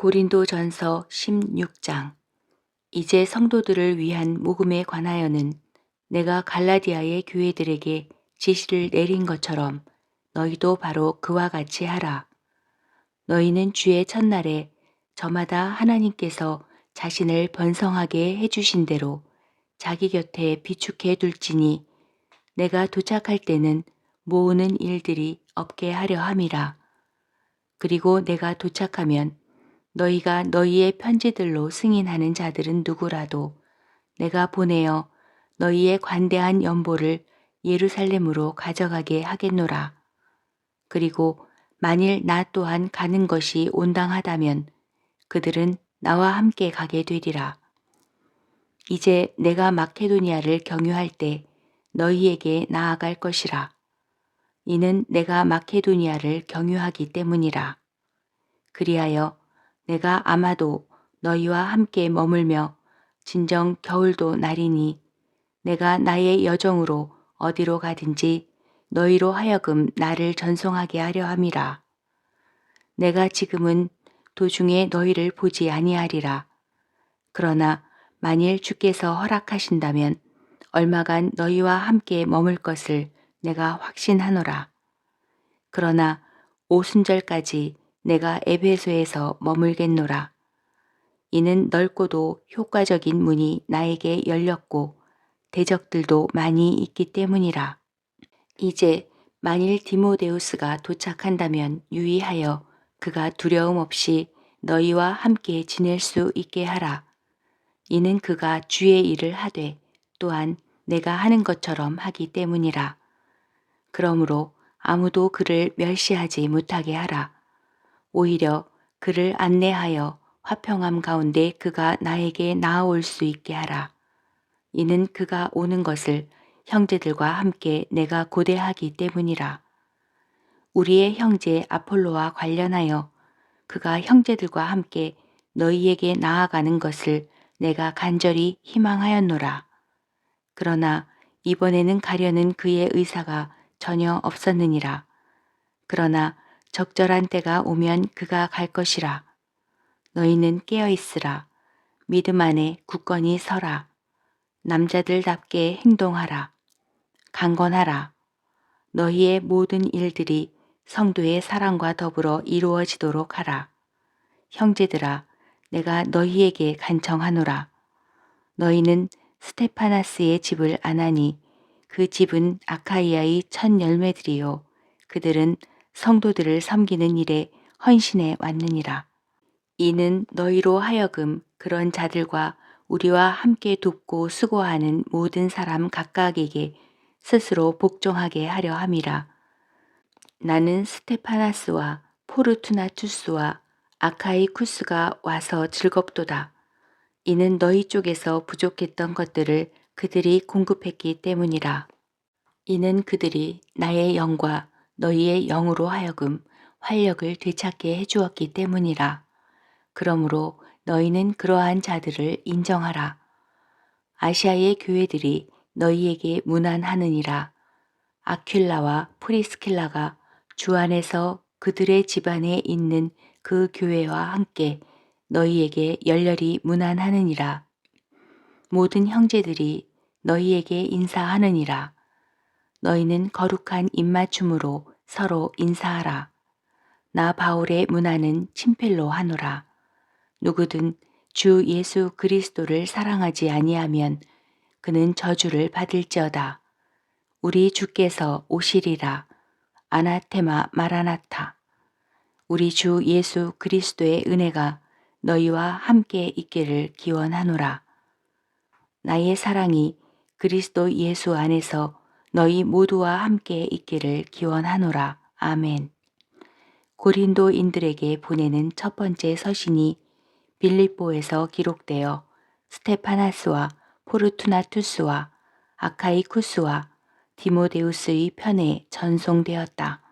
고린도 전서 16장 이제 성도들을 위한 복음에 관하여는 내가 갈라디아의 교회들에게 지시를 내린 것처럼 너희도 바로 그와 같이 하라. 너희는 주의 첫날에 저마다 하나님께서 자신을 번성하게 해주신 대로 자기 곁에 비축해 둘지니 내가 도착할 때는 모으는 일들이 없게 하려 함이라. 그리고 내가 도착하면 너희가 너희의 편지들로 승인하는 자들은 누구라도 내가 보내어 너희의 관대한 연보를 예루살렘으로 가져가게 하겠노라. 그리고 만일 나 또한 가는 것이 온당하다면 그들은 나와 함께 가게 되리라. 이제 내가 마케도니아를 경유할 때 너희에게 나아갈 것이라. 이는 내가 마케도니아를 경유하기 때문이라. 그리하여 내가 아마도 너희와 함께 머물며 진정 겨울도 날이니 내가 나의 여정으로 어디로 가든지 너희로 하여금 나를 전송하게 하려 함이라. 내가 지금은 도중에 너희를 보지 아니하리라. 그러나 만일 주께서 허락하신다면 얼마간 너희와 함께 머물 것을 내가 확신하노라. 그러나 오순절까지 내가 에베소에서 머물겠노라. 이는 넓고도 효과적인 문이 나에게 열렸고 대적들도 많이 있기 때문이라. 이제 만일 디모데우스가 도착한다면 유의하여 그가 두려움 없이 너희와 함께 지낼 수 있게 하라. 이는 그가 주의 일을 하되 또한 내가 하는 것처럼 하기 때문이라. 그러므로 아무도 그를 멸시하지 못하게 하라. 오히려 그를 안내하여 화평함 가운데 그가 나에게 나아올 수 있게 하라. 이는 그가 오는 것을 형제들과 함께 내가 고대하기 때문이라. 우리의 형제 아폴로와 관련하여 그가 형제들과 함께 너희에게 나아가는 것을 내가 간절히 희망하였노라. 그러나 이번에는 가려는 그의 의사가 전혀 없었느니라. 그러나 적절한 때가 오면 그가 갈 것이라. 너희는 깨어 있으라. 믿음 안에 굳건히 서라. 남자들답게 행동하라. 강건하라. 너희의 모든 일들이 성도의 사랑과 더불어 이루어지도록 하라. 형제들아, 내가 너희에게 간청하노라. 너희는 스테파나스의 집을 안하니 그 집은 아카이아의 첫 열매들이요. 그들은 성도들을 섬기는 일에 헌신해 왔느니라. 이는 너희로 하여금 그런 자들과 우리와 함께 돕고 수고하는 모든 사람 각각에게 스스로 복종하게 하려 함이라. 나는 스테파나스와 포르투나투스와 아카이쿠스가 와서 즐겁도다. 이는 너희 쪽에서 부족했던 것들을 그들이 공급했기 때문이라. 이는 그들이 나의 영과 너희의 영으로 하여금 활력을 되찾게 해주었기 때문이라. 그러므로 너희는 그러한 자들을 인정하라. 아시아의 교회들이 너희에게 무난하느니라. 아큘라와 프리스킬라가 주 안에서 그들의 집안에 있는 그 교회와 함께 너희에게 열렬히 무난하느니라. 모든 형제들이 너희에게 인사하느니라. 너희는 거룩한 입맞춤으로 서로 인사하라. 나 바울의 문화는 침필로 하노라. 누구든 주 예수 그리스도를 사랑하지 아니하면 그는 저주를 받을지어다. 우리 주께서 오시리라. 아나테마 마라나타. 우리 주 예수 그리스도의 은혜가 너희와 함께 있기를 기원하노라. 나의 사랑이 그리스도 예수 안에서 너희 모두와 함께 있기를 기원하노라. 아멘. 고린도인들에게 보내는 첫 번째 서신이 빌립보에서 기록되어 스테파나스와 포르투나투스와 아카이쿠스와 디모데우스의 편에 전송되었다.